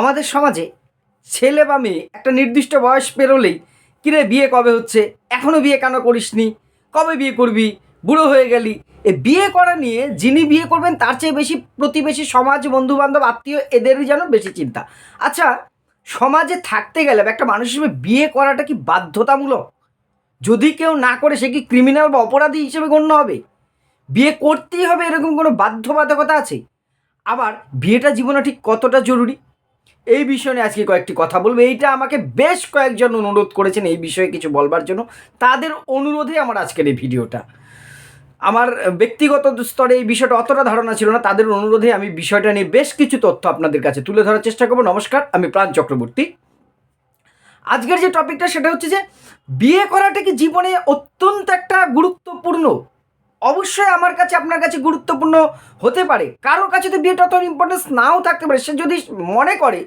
আমাদের সমাজে ছেলে বা মেয়ে একটা নির্দিষ্ট বয়স পেরোলেই, কিরে বিয়ে কবে হচ্ছে? এখনও বিয়ে কেন করিসনি? কবে বিয়ে করবি? বুড়ো হয়ে গেলি। এ বিয়ে করা নিয়ে যিনি বিয়ে করবেন, তার চেয়ে বেশি প্রতিবেশী সমাজ বন্ধু বান্ধব আত্মীয়, এদেরই যেন বেশি চিন্তা। আচ্ছা সমাজে থাকতে গেলে একটা মানুষ হিসেবে বিয়ে করাটা কি বাধ্যতামূলক? যদি কেউ না করে, সে কি ক্রিমিনাল বা অপরাধী হিসেবে গণ্য হবে? বিয়ে করতেই হবে এরকম কোনো বাধ্যবাধকতা আছে? আবার বিয়েটা জীবনে ঠিক কতটা জরুরি? এই বিষয় নিয়ে আজকে কয়েকটি কথা বলব। এইটা আমাকে বেশ কয়েকজন অনুরোধ করেছেন এই বিষয়ে কিছু বলবার জন্য। তাদের অনুরোধে আমার আজকের এই ভিডিওটা। আমার ব্যক্তিগত স্তরে এই বিষয়টা অতটা ধারণা ছিল না। তাদের অনুরোধে আমি বিষয়টা নিয়ে বেশ কিছু তথ্য আপনাদের কাছে তুলে ধরার চেষ্টা করব। নমস্কার, আমি প্রাণ চক্রবর্তী। আজকের যে টপিকটা সেটা হচ্ছে যে, বিয়ে করাটা কি জীবনে অত্যন্ত একটা গুরুত্বপূর্ণ অবশ্যই আমার কাছে, আপনার কাছে গুরুত্বপূর্ণ হতে পারে। কারোর কাছে তো বিয়েটা অত ইম্পর্টেন্স নাও থাকতে পারে, সে যদি মনে করে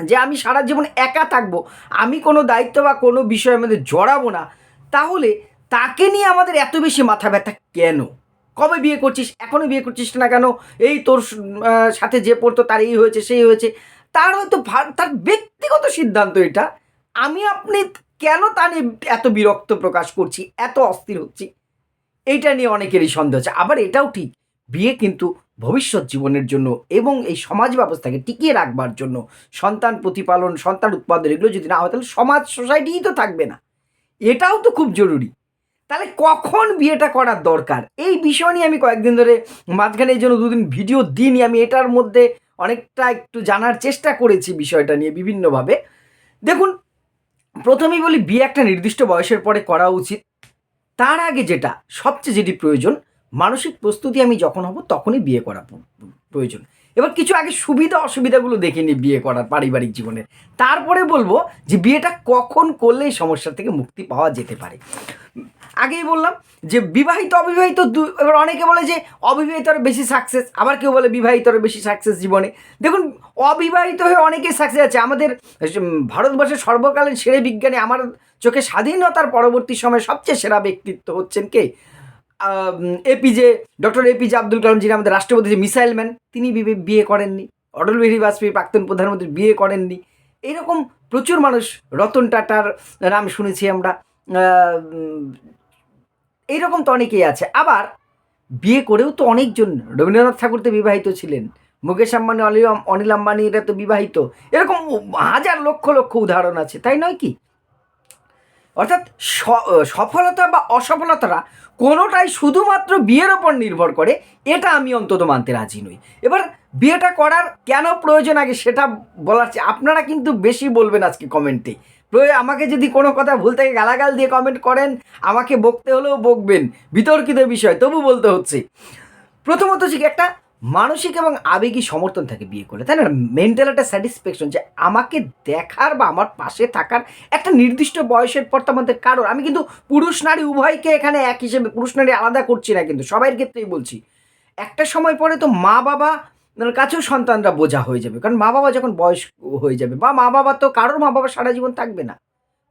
যে আমি সারা জীবন একা থাকব, আমি কোনো দায়িত্ব বা কোনো বিষয়ের মধ্যে জড়াবো না, তাহলে তাকে নিয়ে আমাদের এত বেশি মাথা ব্যথা কেন? কবে বিয়ে করছিস? এখনও বিয়ে করছিস না কেন? এই তোর সাথে যে পড়তো তার এই হয়েছে, সেই হয়েছে। তার হয়তো তার ব্যক্তিগত সিদ্ধান্ত এটা। আমি আপনি কেন তা নিয়ে এত বিরক্ত প্রকাশ করছি, এত অস্থির হচ্ছি? এইটা নিয়ে অনেকেরই সন্দেহ আছে। আবার এটাও ঠিক, বিয়ে কিন্তু ভবিষ্যৎ জীবনের জন্য এবং এই সমাজ ব্যবস্থাকে টিকিয়ে রাখবার জন্য সন্তান প্রতিপালন, সন্তান উৎপাদন এগুলো যদি না হয়, তাহলে সমাজ, সোসাইটিই তো থাকবে না। এটাও তো খুব জরুরি। তাহলে কখন বিয়েটা করার দরকার? এই বিষয় নিয়ে আমি কয়েকদিন ধরে মাঝখানে এই জন্য দুদিন ভিডিও দিইনি। আমি এটার মধ্যে অনেকটা একটু জানার চেষ্টা করেছি বিষয়টা নিয়ে বিভিন্নভাবে। দেখুন, প্রথমেই বলি, বিয়ে একটা নির্দিষ্ট বয়সের পরে করা উচিত। তার আগে যেটা সবচেয়ে যেটি প্রয়োজন, মানসিক প্রস্তুতি আমি যখন হব তখনই বিয়ে করা প্রয়োজন। এবার কিছু আগে সুবিধা অসুবিধাগুলো দেখে নিই বিয়ে করার পারিবারিক জীবনে। তারপরে বলব যে বিয়েটা কখন করলে এই সমস্যা থেকে মুক্তি পাওয়া যেতে পারে। আগেই বললাম যে বিবাহিত অবিবাহিত দু- এবার অনেকে বলে যে অবিবাহিতর বেশি সাকসেস আবার কেউ বলে বিবাহিতর বেশি সাকসেস জীবনে। দেখুন, অবিবাহিত হয়ে অনেকেই সাকসেস আছে। আমাদের ভারতবর্ষের সর্বকালীন সেরে বিজ্ঞানী, আমার চোখে স্বাধীনতার পরবর্তী সময়ে সবচেয়ে সেরা ব্যক্তিত্ব হচ্ছেন কে? APJ doctor APJ Abdul Kalam, যিনি আমাদের রাষ্ট্রপতি, যে মিসাইল ম্যান, তিনি বিয়ে করেননি। অটল বিহারী বাজপেয়ী, প্রাক্তন প্রধানমন্ত্রী বিয়ে করেননি। এইরকম প্রচুর মানুষ, রতন টাটার নাম শুনেছি আমরা। এইরকম তো অনেকেই আছে। আবার বিয়ে করেও তো অনেকজন রবীন্দ্রনাথ ঠাকুর তো বিবাহিত ছিলেন। মুকেশ আম্বানি, অনিল অনিল আম্বানি এরা তো বিবাহিত। এরকম হাজার লক্ষ লক্ষ উদাহরণ আছে, তাই নয় কি? অর্থাৎ সফলতা বা অসফলতাটা কোনোটাই শুধুমাত্র বিয়ের ওপর নির্ভর করে, এটা আমি অন্তত মানতে রাজি নই। এবার বিয়েটা করার কেন প্রয়োজন আগে সেটা বলার আপনারা কিন্তু বেশি বলবেন আজকে কমেন্টে। আমাকে যদি কোনো কথা ভুল থেকে, গালাগাল দিয়ে কমেন্ট করেন, আমাকে বকতে হলেও বকবেন, বিতর্কিত বিষয়, তবু বলতে হচ্ছে। প্রথমত একটা মানসিক এবং আবেগী সমর্থন থাকে বিয়ে করলে, তাই না? মেন্টাল একটা স্যাটিসফ্যাকশন যে আমাকে দেখার বা আমার পাশে থাকার একটা নির্দিষ্ট বয়সের পর তো আমাদের কারণ আমি কিন্তু পুরুষ নারী উভয়কে এখানে এক হিসেবে, পুরুষ নারী আলাদা করছি না কিন্তু, সবাইয়ের ক্ষেত্রেই বলছি। একটা সময় পরে তো মা বাবা কাছেও সন্তানরা বোঝা হয়ে যাবে। কারণ মা বাবা যখন বয়স হয়ে যাবে, বা মা বাবা তো কারোর মা বাবা সারা জীবন থাকবে না।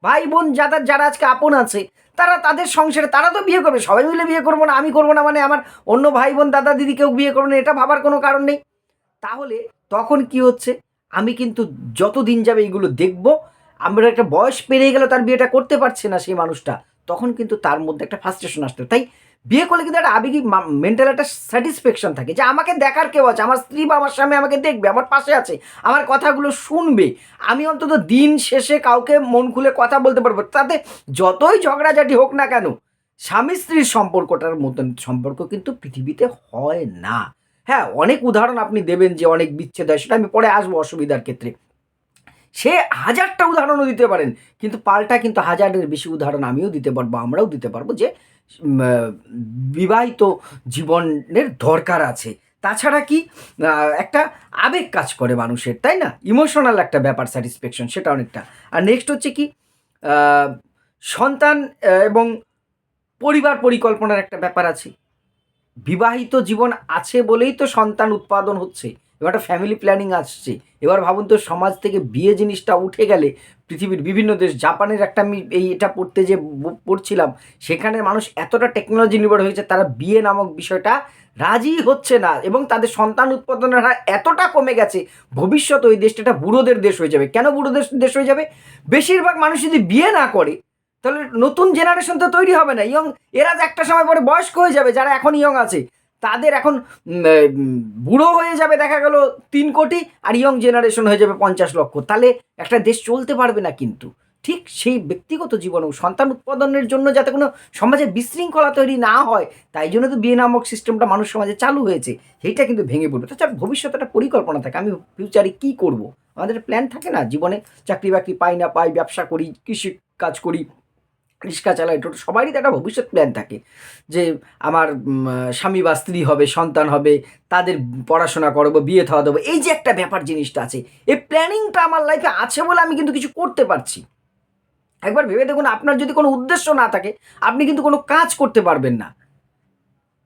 ভাই বোন, যাদের, যারা আজকে আপন আছে তারা তাদের সংসারে, তারা তো বিয়ে করবে, সবাই মিলে বিয়ে করব না, আমি করব না মানে আমার অন্য ভাই বোন দাদা, দিদি কেউ বিয়ে করবে না, এটা ভাবার কোনো কারণ নেই। তাহলে তখন কি হচ্ছে? আমি কিন্তু যত দিন যাবে এইগুলো দেখব, আমরা একটা বয়স পেরিয়ে গেলে তার বিয়েটা করতে পারছে না সেই মানুষটা, তখন কিন্তু তার মধ্যে একটা ফার্স্টেশন আসতে তাই বিয়ে করলে কিন্তু একটা আবেগিক মেন্টাল একটা স্যাটিসফ্যাকশন থাকে যে আমাকে দেখার কেউ আছে, আমার স্ত্রী বা আমার স্বামী আমাকে দেখবে, আমার পাশে আছে, আমার কথাগুলো শুনবে। আমি অন্তত দিন শেষে কাউকে মন খুলে কথা বলতে পারব। তাতে যতই ঝগড়াঝাটি হোক না কেন, স্বামী স্ত্রীর সম্পর্কটার মতন সম্পর্ক কিন্তু পৃথিবীতে হয় না। হ্যাঁ অনেক উদাহরণ আপনি দেবেন যে অনেক বিচ্ছেদ হয়, সেটা আমি পরে আসব অসুবিধার ক্ষেত্রে। সে হাজারটা উদাহরণও দিতে পারেন, কিন্তু পাল্টা কিন্তু হাজারের বেশি উদাহরণ আমিও দিতে পারব, আমরাও দিতে পারব যে বিবাহিত জীবনের দরকার আছে। তাছাড়া কি একটা আবেগ কাজ করে মানুষের, তাই না? ইমোশনাল একটা ব্যাপার স্যাটিসফ্যাকশন সেটা অনেকটা। আর নেক্সট হচ্ছে কি সন্তান এবং পরিবার পরিকল্পনার একটা ব্যাপার আছে। বিবাহিত জীবন আছে বলেই তো সন্তান উৎপাদন হচ্ছে। এবার একটা ফ্যামিলি প্ল্যানিং আসছে। এবার ভাবুন তো সমাজ থেকে বিয়ে জিনিসটা উঠে গেলে পৃথিবীর বিভিন্ন দেশ, জাপানের একটা আমি এই এটা পড়তে যে পড়ছিলাম সেখানে মানুষ এতটা টেকনোলজি নির্ভর হয়েছে, তারা বিয়ে নামক বিষয়টা রাজি হচ্ছে না এবং তাদের সন্তান উৎপাদনের হার এতটা কমে গেছে ভবিষ্যতে ওই দেশটা একটা বুড়োদের দেশ হয়ে যাবে। কেন বুড়ো দেশ হয়ে যাবে? বেশিরভাগ মানুষ যদি বিয়ে না করে, তাহলে নতুন জেনারেশন তো তৈরি হবে না। ইয়ং, এরা একটা সময় পরে বয়স্ক হয়ে যাবে, যারা এখন ইয়ং আছে। তাদের এখন বুড়ো হয়ে যাবে, দেখা গেল তিন কোটি, আর ইয়ং জেনারেশন হয়ে যাবে পঞ্চাশ লক্ষ। তাহলে একটা দেশ চলতে পারবে না কিন্তু। ঠিক সেই ব্যক্তিগত জীবনেও সন্তান উৎপাদনের জন্য যাতে কোনো সমাজে বিশৃঙ্খলা তৈরি না হয়, তাই জন্য তো বিয়ে নামক সিস্টেমটা মানুষ সমাজে চালু হয়েছে। সেইটা কিন্তু ভেঙে পড়বে। তাছাড়া ভবিষ্যতে একটা পরিকল্পনা থাকে, আমি ফিউচারে কী করব? আমাদের প্ল্যান থাকে না? জীবনে চাকরি বাকরি পাই না পাই, ব্যবসা করি, কৃষি কাজ করি রিক্সা চালায়, টোটো, সবারই তো একটা ভবিষ্যৎ প্ল্যান থাকে যে আমার স্বামী বা স্ত্রী হবে, সন্তান হবে, তাদের পড়াশোনা করব, বিয়ে থাওয়া দেবো, এই যে একটা ব্যাপার জিনিসটা আছে, এই প্ল্যানিংটা আমার লাইফে আছে বলে আমি কিন্তু কিছু করতে পারছি। একবার ভেবে দেখুন, আপনার যদি কোনো উদ্দেশ্য না থাকে, আপনি কিন্তু কোনো কাজ করতে পারবেন না।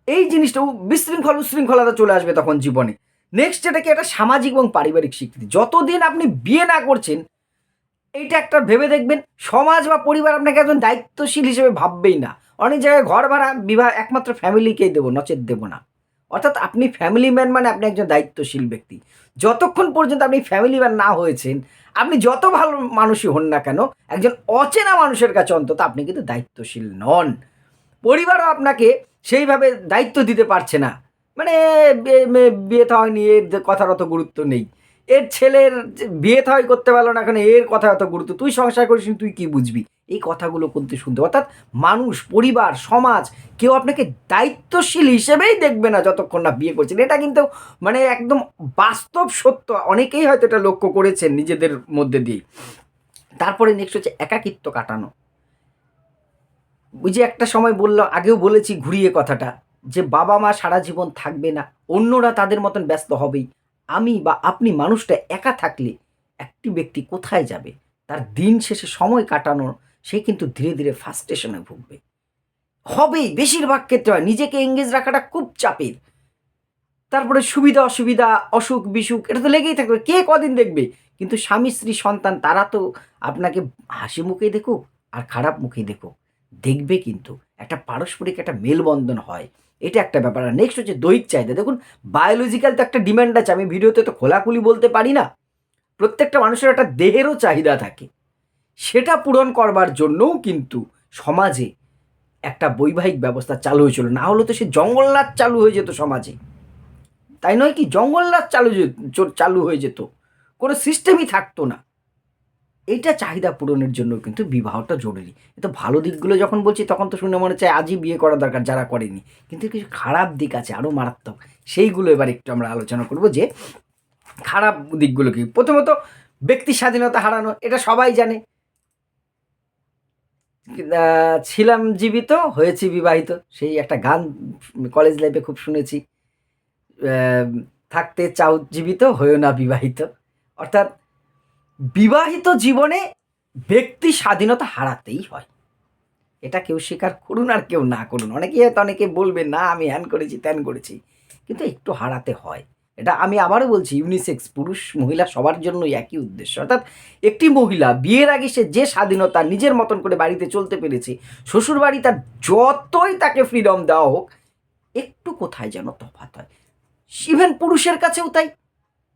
এই জিনিসটা বিশৃঙ্খল, উশৃঙ্খলতা চলে আসবে তখন জীবনে। নেক্সট যেটা কি, একটা সামাজিক এবং পারিবারিক স্বীকৃতি। যতদিন আপনি বিয়ে না করছেন এইটা একটা ভেবে দেখবেন, সমাজ বা পরিবার আপনাকে একজন দায়িত্বশীল হিসেবে ভাববেই না। অনেক জায়গায় ঘর ভাড়া বিবাহ একমাত্র ফ্যামিলিকেই দেবো, নচেত দেবো না। অর্থাৎ আপনি ফ্যামিলি ম্যান মানে আপনি একজন দায়িত্বশীল ব্যক্তি। যতক্ষণ পর্যন্ত আপনি ফ্যামিলি ম্যান না হয়েছেন, আপনি যত ভালো মানুষই হন না কেন, একজন অচেনা মানুষের কাছে অন্তত আপনি কিন্তু দায়িত্বশীল নন। পরিবারও আপনাকে সেইভাবে দায়িত্ব দিতে পারছে না। মানে বিয়ে থা হয়নি, এর কথার অত গুরুত্ব নেই। এর ছেলের বিয়ে থাই করতে পারল না, এখন এর কথা অত গুরুত্ব, তুই সংসার করিস তুই কি বুঝবি? এই কথাগুলো কিন্তু শুনতে, অর্থাৎ মানুষ, পরিবার, সমাজ, কেউ আপনাকে দায়িত্বশীল হিসেবেই দেখবে না যতক্ষণ না বিয়ে করছেন। এটা কিন্তু মানে একদম বাস্তব সত্য, অনেকেই হয়তো এটা লক্ষ্য করেছেন নিজেদের মধ্যে দিয়ে। তারপরে নেক্সট হচ্ছে একাকিত্ব কাটানো। ওই যে একটা সময় বলল, আগেও বলেছি ঘুরিয়ে কথাটা, যে বাবা মা সারা জীবন থাকবে না, অন্যরা তাদের মতন ব্যস্ত হবেই। আমি বা আপনি মানুষটা একা থাকলে একটি ব্যক্তি কোথায় যাবে? তার দিন শেষে সময় কাটানোর, সে কিন্তু ধীরে ধীরে ফার্স্টেশনে ভুগবে। হবেই, বেশিরভাগ ক্ষেত্রে হয়। নিজেকে এঙ্গেজ রাখাটা খুব চাপের। তারপরে সুবিধা, অসুবিধা, অসুখ, বিসুখ, এটা তো লেগেই থাকবে। কে কদিন দেখবে? কিন্তু স্বামী, স্ত্রী, সন্তান, তারা তো আপনাকে হাসি মুখেই দেখুক আর খারাপ মুখেই দেখুক। দেখবে কিন্তু। একটা পারস্পরিক একটা মেলবন্ধন হয়। এটা একটা ব্যাপার। আর নেক্সট হচ্ছে দৈহিক চাহিদা। দেখুন বায়োলজিক্যাল তো একটা ডিমান্ড আছে। আমি ভিডিওতে তো খোলাখুলি বলতে পারি না। প্রত্যেকটা মানুষের একটা দেহেরও চাহিদা থাকে। সেটা পূরণ করবার জন্যও কিন্তু সমাজে একটা বৈবাহিক ব্যবস্থা চালু হয়েছিল। না হলে তো সে জঙ্গলরাজ চালু হয়ে যেত সমাজে। তাই নয় কি? জঙ্গলরাজ চালু চালু হয়ে যেত। কোনো সিস্টেমই থাকতো না। এইটা চাহিদা পূরণের জন্য কিন্তু বিবাহটা জরুরি। তো ভালো দিকগুলো যখন বলছি, তখন তো শুনে মনে হচ্ছে আজই বিয়ে করা দরকার, যারা করেনি। কিন্তু কিছু খারাপ দিক আছে আরও মারাত্মক। সেইগুলো এবার একটু আমরা আলোচনা করব যে, খারাপ দিকগুলো কি? প্রথমত, ব্যক্তি স্বাধীনতা হারানো, এটা সবাই জানে। ছিলাম জীবিত, হয়েছি বিবাহিত। সেই একটা গান কলেজ লাইফে খুব শুনেছি। থাকতে চাও, জীবিত, হয়েও না বিবাহিত। অর্থাৎ বিবাহিত জীবনে ব্যক্তি স্বাধীনতা হারাতেই হয়। এটা কেউ স্বীকার করুন আর কেউ না করুন। অনেকেই হয়তো অনেকে বলবে, না, আমি হ্যান করেছি, ত্যান করেছি। কিন্তু একটু হারাতে হয়। এটা আমি আবারও বলছি ইউনিসেক্স পুরুষ, মহিলা সবার জন্যই একই উদ্দেশ্য। অর্থাৎ একটি মহিলা বিয়ের আগে সে যে স্বাধীনতা নিজের মতন করে বাড়িতে চলতে পেরেছে শ্বশুর বাড়ি তার যতই তাকে ফ্রিডম দেওয়া হোক, একটু কোথায় যেন তফাৎ হয়। ইভেন পুরুষের কাছেও তাই।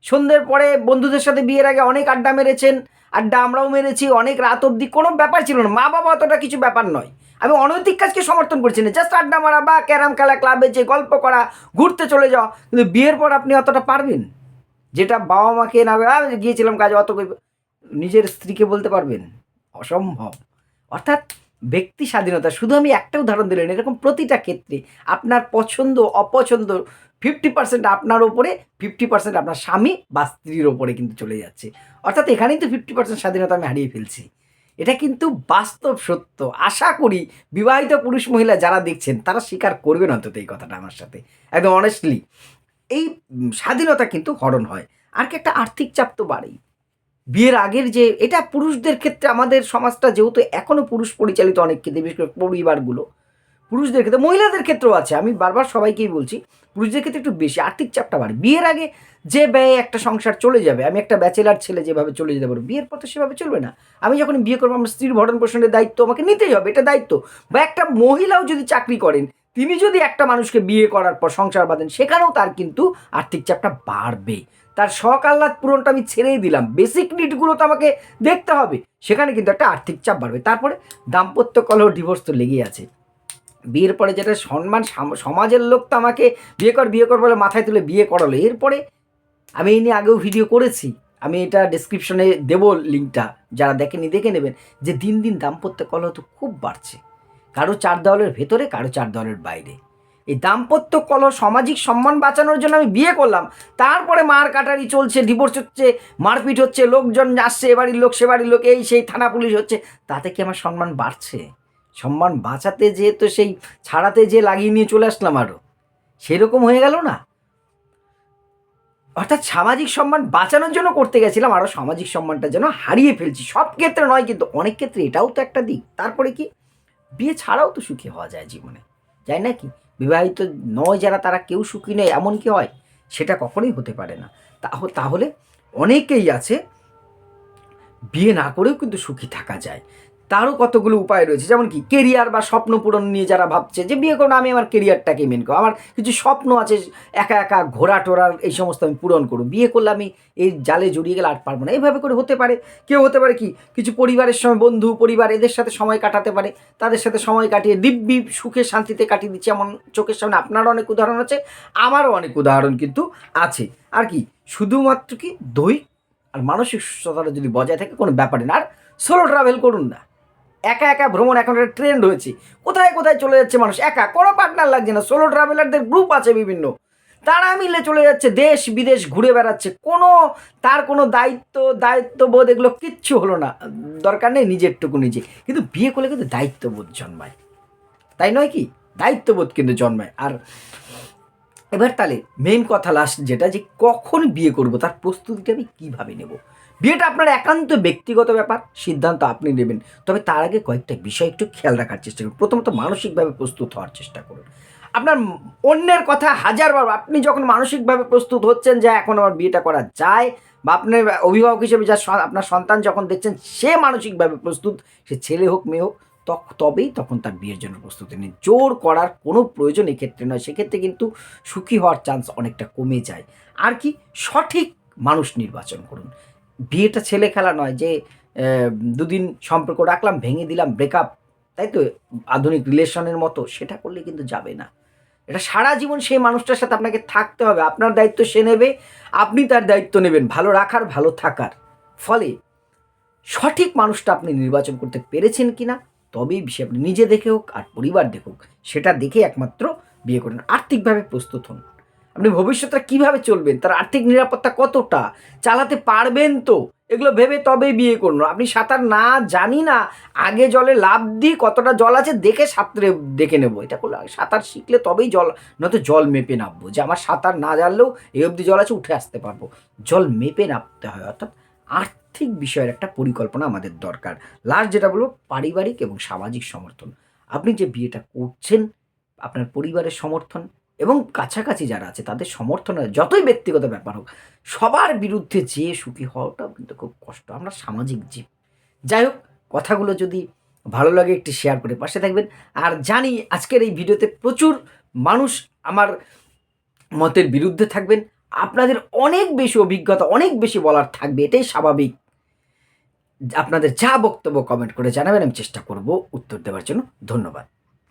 সন্ধ্যের পরে বন্ধুদের সাথে বিয়ের আগে অনেক আড্ডা মেরেছেন। আড্ডা আমরাও মেরেছি, অনেক রাত অবধি কোনো ব্যাপার ছিল না। মা বাবা অতটা কিছু ব্যাপার নয়। আমি অনৈতিক কাজকে সমর্থন করছি না। জাস্ট আড্ডা মারা বা ক্যারাম খেলা, ক্লাবে যে গল্প করা, ঘুরতে চলে যাওয়া, কিন্তু বিয়ের পর আপনি অতটা পারবেন? যেটা বাবা মাকে না গিয়েছিলাম কাজে, অত কই-" নিজের স্ত্রীকে বলতে পারবেন? অসম্ভব। অর্থাৎ ব্যক্তি স্বাধীনতা, শুধু আমি একটা উদাহরণ দিলেন এরকম প্রতিটা ক্ষেত্রে আপনার পছন্দ, অপছন্দ ফিফটি পার্সেন্ট আপনার ওপরে ফিফটি পার্সেন্ট আপনার স্বামী বা স্ত্রীর ওপরে কিন্তু চলে যাচ্ছে। অর্থাৎ এখানেই তো ফিফটি পার্সেন্ট স্বাধীনতা আমি হারিয়ে ফেলছি। এটা কিন্তু বাস্তব সত্য। আশা করি বিবাহিত পুরুষ মহিলা যারা দেখছেন, তারা স্বীকার করবেন অন্তত এই কথাটা আমার সাথে। একদম অনেস্টলি এই স্বাধীনতা কিন্তু হরণ হয়। আর কি একটা আর্থিক চাপ তো বাড়েই। বিয়ের আগের যে, এটা পুরুষদের ক্ষেত্রে আমাদের সমাজটা যেহেতু এখনও পুরুষ পরিচালিত অনেক ক্ষেত্রে, বিশেষ করে পরিবারগুলো, পুরুষদের ক্ষেত্রে, মহিলাদের ক্ষেত্রেও আছে, আমি বারবার সবাইকেই বলছি, পুরুষদের ক্ষেত্রে একটু বেশি, আর্থিক চাপটা বাড়ে। বিয়ের আগে যে ব্যয়ে একটা সংসার চলে যাবে, আমি একটা ব্যাচেলার ছেলে যেভাবে চলে যেতে পারব, বিয়ের পর তো সেভাবে চলবে না। আমি যখন বিয়ে করব, আমার স্ত্রীর ভরণ পোষণের দায়িত্ব আমাকে নিতেই হবে, এটা দায়িত্ব। বা একটা মহিলাও যদি চাকরি করেন তিনি যদি একটা মানুষকে বিয়ে করার পর সংসার বাঁধেন, সেখানেও তার কিন্তু আর্থিক চাপটা বাড়বে। তার শখ আহ্লাদ পূরণটা আমি ছেড়েই দিলাম। বেসিক নিডগুলো তো আমাকে দেখতে হবে। সেখানে কিন্তু একটা আর্থিক চাপ বাড়বে। তারপরে দাম্পত্য কলহ ডিভোর্স তো লেগেই আছে। বিয়ের পরে যেটা সম্মান সমাজের লোক তো আমাকে বিয়ে কর বিয়ে কর বলে মাথায় তুলে বিয়ে করালো। এরপরে আমি এই নিয়ে আগেও ভিডিও করেছি। আমি এটা ডিসক্রিপশনে দেবো লিঙ্কটা যারা দেখেনি, দেখে নেবেন যে দিন দিন দাম্পত্য কলহ তো খুব বাড়ছে। কারও চার দেওয়ালের ভেতরে, কারও চার দেওয়ালের বাইরে। এই দাম্পত্য কলহ, সামাজিক সম্মান বাঁচানোর জন্য আমি বিয়ে করলাম। তারপরে মার কাটারি চলছে ডিভোর্স হচ্ছে, মারপিট হচ্ছে, লোকজন আসছে, এ বাড়ির লোক, সে বাড়ির লোক, এই সেই থানা পুলিশ হচ্ছে। তাতে কি আমার সম্মান বাড়ছে? সম্মান বাঁচাতে যে তো সেই ছাড়াতে যে লাগিয়ে নিয়ে চলে আসলাম আরও সেরকম হয়ে গেল না? অর্থাৎ সামাজিক সম্মান বাঁচানোর জন্য করতে গেছিলাম আরও সামাজিক সম্মানটা যেন হারিয়ে ফেলছি। সব ক্ষেত্রে নয়, কিন্তু অনেক ক্ষেত্রে এটাও তো একটা দিক। তারপরে কি? বিয়ে ছাড়াও তো সুখী হওয়া যায় জীবনে যাই না কি? বিবাহিত নয় যারা, তারা কেউ সুখী নয় এমন কি হয়? সেটা কখনোই হতে পারে না। তাহ- তাহলে অনেকেই আছে, বিয়ে না করেও কিন্তু সুখী থাকা যায়। তারও কতগুলো উপায় রয়েছে? যেমন কি কেরিয়ার বা স্বপ্ন পূরণ নিয়ে যারা ভাবছে যে বিয়ে করব না, আমি আমার কেরিয়ারটাকে মেন করব। আমার কিছু স্বপ্ন আছে একা একা ঘোরা টোরার এই সমস্ত আমি পূরণ করব। বিয়ে করলে আমি এই জালে জড়িয়ে গেলে আর পারব না। এইভাবে করে হতে পারে। কেউ হতে পারে কি কিছু পরিবারের সময় বন্ধু পরিবার এদের সাথে সময় কাটাতে পারে। তাদের সাথে সময় কাটিয়ে দিব্যি সুখে শান্তিতে কাটিয়ে দিচ্ছে এমন চোখের সামনে। আপনারও অনেক উদাহরণ আছে আমারও অনেক উদাহরণ কিন্তু আছে। আর কি শুধুমাত্র কি দৈহিক আর মানসিক সুস্থতাটা যদি বজায় থাকে কোনো ব্যাপারে না। আর সোলো ট্রাভেল করুন না। একা একা ভ্রমণ এখন একটা ট্রেন্ড হয়েছে। কোথায় কোথায় চলে যাচ্ছে মানুষ? একা, কোনো পার্টনার লাগছে না সোলো ট্রাভেলারদের গ্রুপ আছে বিভিন্ন। তারা মিলে চলে যাচ্ছে, দেশ বিদেশ ঘুরে বেড়াচ্ছে। কোনো, তার কোনো দায়িত্ব, দায়িত্ববোধ এগুলো কিচ্ছু হলো না। দরকার নেই নিজেরটুকু নিজে। কিন্তু বিয়ে করলে কিন্তু দায়িত্ববোধ জন্মায়। তাই নয় কি? দায়িত্ববোধ কিন্তু জন্মায়। আর এবার তাহলে মেন কথা লাস্ট যেটা যে কখন বিয়ে করব, তার প্রস্তুতিটা আমি কীভাবে নেব? বিয়েটা আপনার একান্ত ব্যক্তিগত ব্যাপার, সিদ্ধান্ত আপনি নেবেন। তবে তার আগে কয়েকটা বিষয় একটু খেয়াল রাখার চেষ্টা করুন। প্রথমত মানসিকভাবে প্রস্তুত হওয়ার চেষ্টা করুন। আপনার অন্যের কথা হাজারবার, আপনি যখন মানসিকভাবে প্রস্তুত হচ্ছেন যে, এখন আমার বিয়েটা করা যায়, বা আপনার অভিভাবক হিসেবে যা আপনার সন্তান যখন দেখছেন, সে মানসিকভাবে প্রস্তুত, সে ছেলে হোক, মেয়ে হোক তবেই তখন তার বিয়ের জন্য প্রস্তুতি নিন। জোর করার কোনো প্রয়োজন এক্ষেত্রে নয়। সেক্ষেত্রে কিন্তু সুখী হওয়ার চান্স অনেকটা কমে যায়। আর কি? সঠিক মানুষ নির্বাচন করুন। বিয়েটা ছেলে খেলা নয় যে দুদিন সম্পর্ক রাখলাম, ভেঙে দিলাম ব্রেকআপ তাই তো? আধুনিক রিলেশনের মতো, সেটা করলে কিন্তু যাবে না। এটা সারা জীবন সেই মানুষটার সাথে আপনাকে থাকতে হবে। আপনার দায়িত্ব সে নেবে, আপনি তার দায়িত্ব নেবেন। ভালো রাখার, ভালো থাকার। ফলে সঠিক মানুষটা আপনি নির্বাচন করতে পেরেছেন কি না তবেই বিষয় আপনি নিজে দেখে হোক আর পরিবার দেখুক সেটা দেখে একমাত্র বিয়ে করুন। আর্থিকভাবে প্রস্তুত হন। আপনি ভবিষ্যৎটা কীভাবে চলবেন? তার আর্থিক নিরাপত্তা কতটা? চালাতে পারবেন তো? এগুলো ভেবে তবেই বিয়ে করুন। আপনি সাঁতার না জানি না আগে জলে লাভ দিই কতটা জল আছে দেখে সাঁতরে দেখে নেব। এটা করলে সাঁতার শিখলে তবেই জল, নয়তো জল মেপে নামবো। যে আমার সাঁতার না জানলেও এই অবধি জল আছে উঠে আসতে পারব। জল মেপে নামতে হয়, অর্থাৎ আর্থিক বিষয়ের একটা পরিকল্পনা আমাদের দরকার। লাস্ট যেটা বলব, পারিবারিক এবং সামাজিক সমর্থন। আপনি যে বিয়েটা করছেন, আপনার পরিবারের সমর্থন এবং কাছাকাছি যারা আছে, তাদের সমর্থন যতই ব্যক্তিগত ব্যাপার হোক, সবার বিরুদ্ধে যে সুখী হওয়াটাও কিন্তু খুব কষ্ট। আমরা সামাজিক জীব। যাই হোক, কথাগুলো যদি ভালো লাগে, একটি শেয়ার করে পাশে থাকবেন। আর জানি আজকের এই ভিডিওতে প্রচুর মানুষ আমার মতের বিরুদ্ধে থাকবেন। আপনাদের অনেক বেশি অভিজ্ঞতা, অনেক বেশি বলার থাকবে, এটাই স্বাভাবিক। আপনাদের যা বক্তব্য কমেন্ট করে জানাবেন, আমি চেষ্টা করব উত্তর দেওয়ার জন্য। ধন্যবাদ।